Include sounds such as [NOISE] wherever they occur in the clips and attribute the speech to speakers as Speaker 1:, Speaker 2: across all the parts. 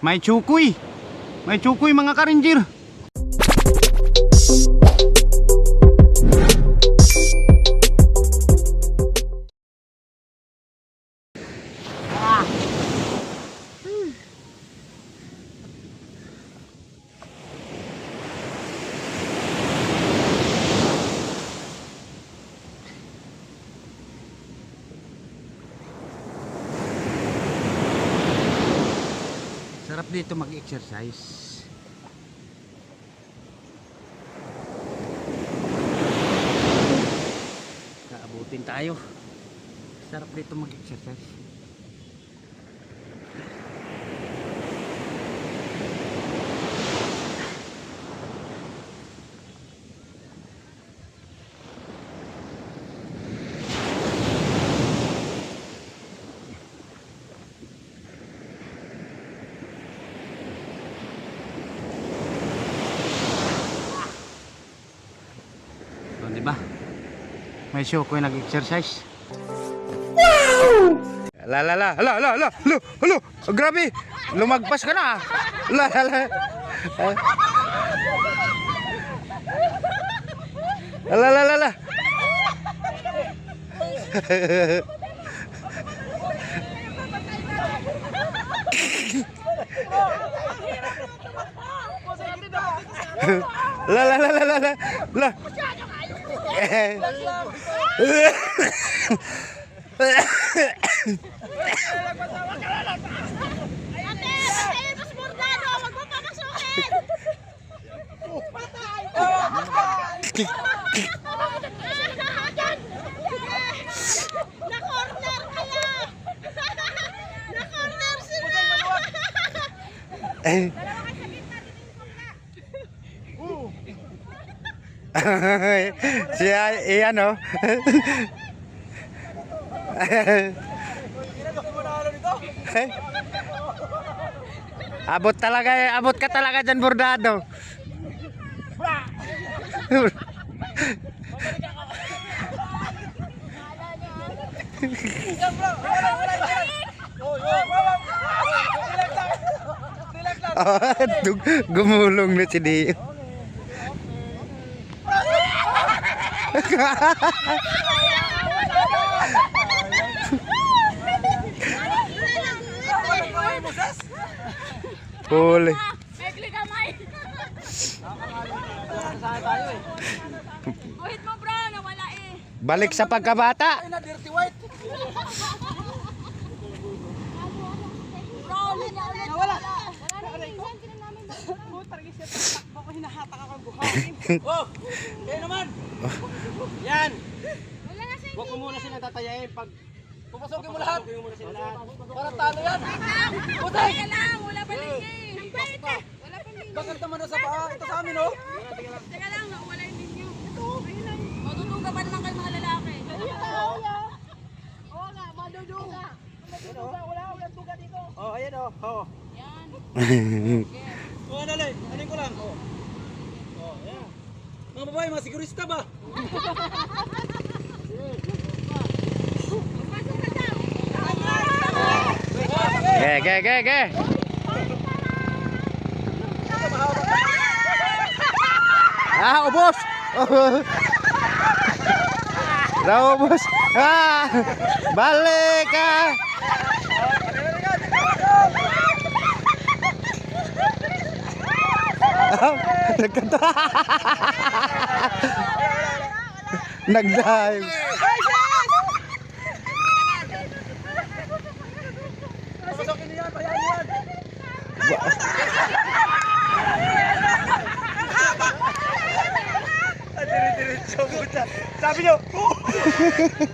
Speaker 1: May chukoy. May chukoy mga karinjir. Dito mag-exercise. Kaabutin tayo. Sarap dito mag-exercise. O, di ba? May show ko yung nag-exercise. Wow! La la la, la la la, lo, lo, grabe. Lumagpas ka na. ah. La la la. [LAUGHS] La la la la. La la la la la la. La. Eh.
Speaker 2: Ate, ate, mas bordado, wag mo papasukin! Na-corner kaya! Na-corner sila!
Speaker 1: Eh. Siya, iyan oh. abot talaga, eh, abot ka talaga dyan, bordado. [LAUGHS] [LAUGHS] Dug- gumulong na si Dio. Huli.
Speaker 2: Buhit mo bro, nawala eh!
Speaker 1: Balik sa pagkabata.
Speaker 2: Bro! Nawala! Tinan namin ba?
Speaker 3: Oh, kayo naman. [LAUGHS] Yan.
Speaker 2: Wala na siya!
Speaker 3: Huwag mo muna sila tatayain pag Pupasokin mo lahat. Pupasokin mo muna sila lahat. Para talo yan. Putay.
Speaker 2: Kaya lang, wala pa linya eh! Wala pa linya!
Speaker 3: Bakit naman na sa paa? Ito sa amin, oh.
Speaker 2: Teka lang, wala yung linya. Ito, lang. Matutuga pa naman kayo mga lalaki. Oo nga, maduduga.
Speaker 3: Oh, ayan, oh. Oh.
Speaker 2: Yan.
Speaker 3: Oh, dali. Anin ko lang. Oh. Oh, ayan. Mga babae, mga sigurista ba? [LAUGHS]
Speaker 1: Ge, ge, ge. Ah, ubos. [LAUGHS] Naubos. Ah, balik ah. [LAUGHS] Nagkata. [LAUGHS] Nag-dive.
Speaker 3: Pupasokin niyo yan. Payayin yan. Diretso puta. Sabi niyo,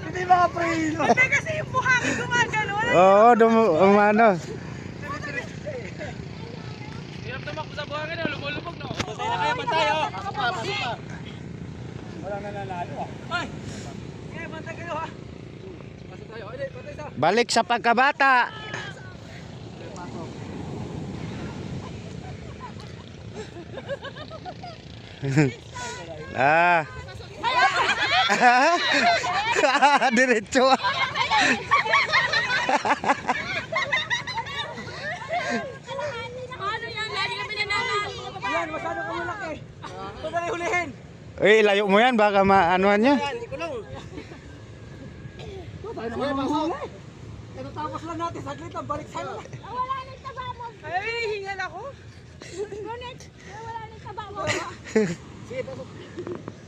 Speaker 3: hindi mga prilo. Hindi kasi yung buhangin gumagano.
Speaker 1: Oo, dum umano.
Speaker 3: Hirap tumakbo sa buhangin, oh. lumulubog no. Patay na kayo, patay oh. Wala na nanalo ah. Ay! Kaya bantay kayo ha. Sa.
Speaker 1: Balik sa pagkabata. Ah. ah. Diretso. Uy, layo mo yan, baka maanuhan niya.
Speaker 3: Pero tapos lang natin, saglit lang, balik
Speaker 2: sa'yo. Wala nang taba mo.
Speaker 3: Ay, hingal ako.
Speaker 2: Ronit, wala nang kabawa.
Speaker 3: Sige, [LAUGHS] pasok.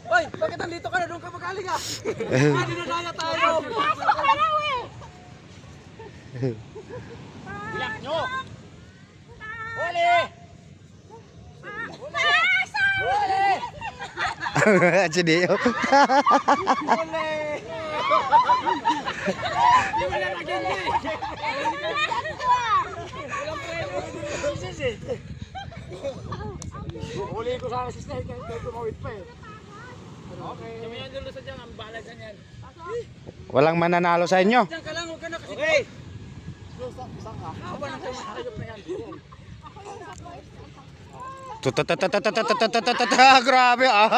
Speaker 3: Oy, bakit nandito ka na? Doon ka magaling ah. [LAUGHS] ah Hindi na daya tayo.
Speaker 2: Pasok ka na, we.
Speaker 3: Bilak nyo. Huli!
Speaker 2: Pasok!
Speaker 3: Huli! [LAUGHS]
Speaker 1: Ang sini.
Speaker 3: Huli! Wala na ko sana si Snake, kaya tumawid pa eh. Okay. Kami yung dulo sa dyan, ang bahala dyan yan.
Speaker 1: Walang mananalo sa inyo.
Speaker 3: Diyan ka lang, huwag ka na kasi. Okay. Isang ka. Ako na sa makakayop na yan.
Speaker 1: Grabe ah.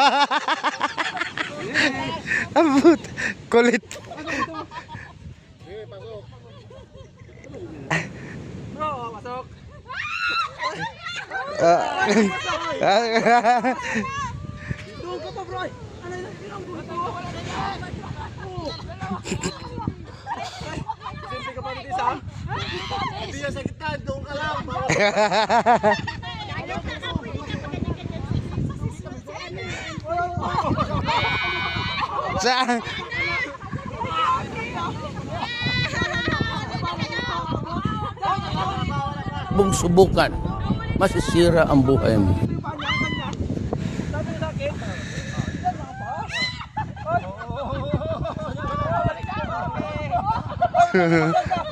Speaker 1: Ang kulit.
Speaker 3: Doon ka pa, bro. Ano yun? Ilang buhat mo? Siyempre ka pa lang.
Speaker 1: Saan?
Speaker 4: mong subukan, masisira ang buhay mo.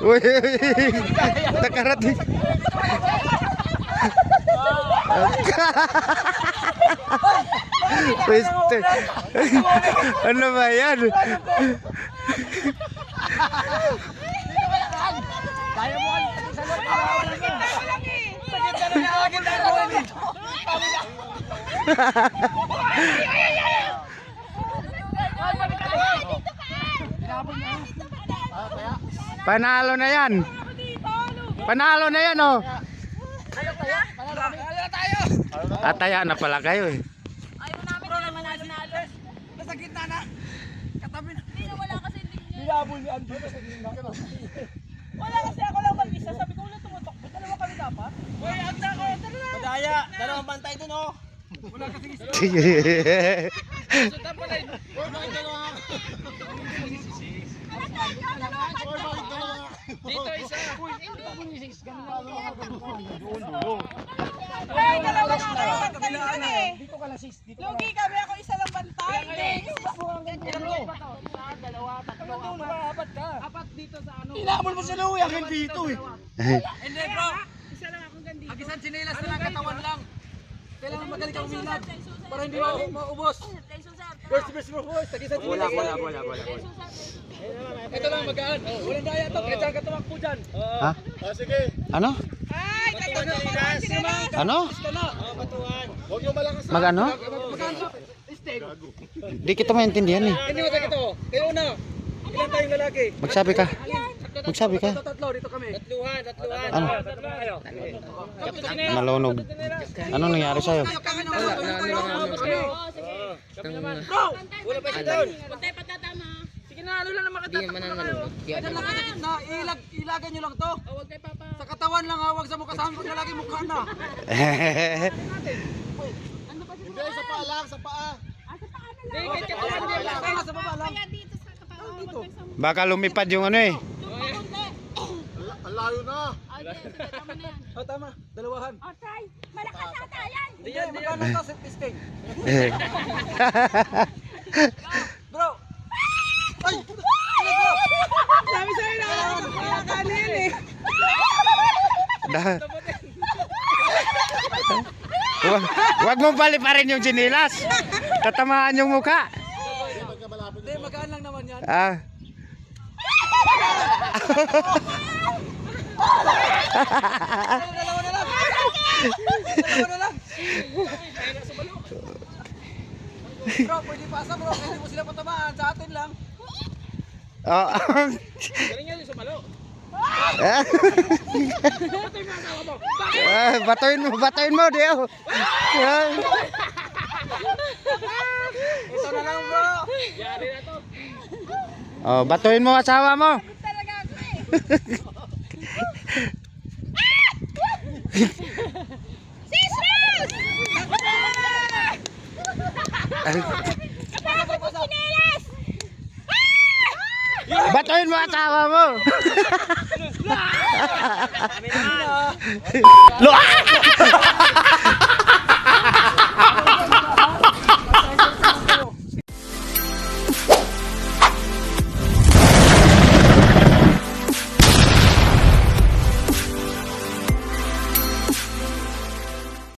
Speaker 1: Uy, [LAUGHS] nakarating. [LAUGHS] Pweste. [LAUGHS] Ano ba yan?
Speaker 3: kaya mo kan sa
Speaker 1: Panalo na yan. Panalo na yan oh. Ataya na pala kayo eh.
Speaker 2: Ayaw namin na manalo-nalo.
Speaker 3: Nasa gitna na. Na.
Speaker 2: Hindi na wala kasi linya.
Speaker 3: Binabol ni Andrew sa. Wala kasi ako lang mag-isa. Sabi ko ulit tumutok. Dalawa kami dapat bantay dun oh. Wala kasing isa. [LAUGHS] Sultan pala yun. Or bakit dalawa? Or bakit dalawa? Dito isa. Uy,
Speaker 5: hindi pa bumisis. Ganun na ako. Doon,
Speaker 3: doon.
Speaker 5: Ay, dalawa
Speaker 3: na ako.
Speaker 5: Bantay dun eh.
Speaker 3: Dito ka lang sis. Dito ka
Speaker 5: Lugi kami ako isa lang bantay.
Speaker 3: Dalawa, tatlo, apat. Apat dito sa ano. Hinamon mo si Louie. Akin dito eh. Magaling kang uminad. Para hindi mo maubos. First best mo boys. Hagisan sinelas. Wala, wala, wala, wala. Ito lang magaan. Oh, walang daya to. Kaya dyan ka tumakbo dyan.
Speaker 1: Ha? Ano?
Speaker 5: Ay, pa naman sila.
Speaker 1: Ano?
Speaker 3: Ito na. Oh, batuhan. Huwag mo malakas.
Speaker 1: Mag ano?
Speaker 3: Magaan to. Steg.
Speaker 1: Di kita maintindihan eh.
Speaker 3: Hindi mo ito. Kayo na. Ilan tayong lalaki?
Speaker 1: Magsabi ka. Magsabi ka.
Speaker 3: Tatlo. Dito kami. Tatluhan, tatluhan.
Speaker 1: Ano? Nalonog. Ano nangyari sa'yo?
Speaker 3: Na. Bro! Wala pa siya doon.
Speaker 2: Patatama.
Speaker 3: Sige na, ano lang na kayo. Diyan lang. Ilag, ilagan nyo lang to.
Speaker 2: Huwag tayo papa.
Speaker 3: Sa katawan lang ha, huwag sa mukha. Saan pag lalaki mukha na. Hindi, sa paa lang, sa paa.
Speaker 2: Ah, sa paa na
Speaker 3: Hindi, kahit katawan lang. Sa lang.
Speaker 2: Dito.
Speaker 1: Baka lumipad yung ano eh.
Speaker 3: Ang layo na.
Speaker 2: Ah, di, sige, tama na yan.
Speaker 3: Oh, tama. Dalawahan.
Speaker 2: Oh, try. Malakas ata yan.
Speaker 3: Hindi yan, hindi yan. Magkano testing? [LAUGHS] Bro! Ay!
Speaker 5: Sabi sa'yo na ako kaya kanin eh.
Speaker 1: Da- Wag, wag mo paliparin yung sinilas. Tatamaan yung muka.
Speaker 3: Hindi, magaan lang naman yan.
Speaker 1: Ah. [LAUGHS]
Speaker 3: Dalawa na lang. Dalawa na lang. Bro, pwede pasa bro. Hindi mo sila patamaan. Sa atin lang.
Speaker 1: Oh.
Speaker 3: Galing yan yung sumalo.
Speaker 1: Ah, batuin mo, batuin mo, Dio. Ah. Oh, batuhin mo asawa mo.
Speaker 2: Talaga ako eh. [LAUGHS] Sis Rose! Kapag ko sinelas!
Speaker 1: Batuhin mo asawa mo.
Speaker 3: Na. [LAUGHS]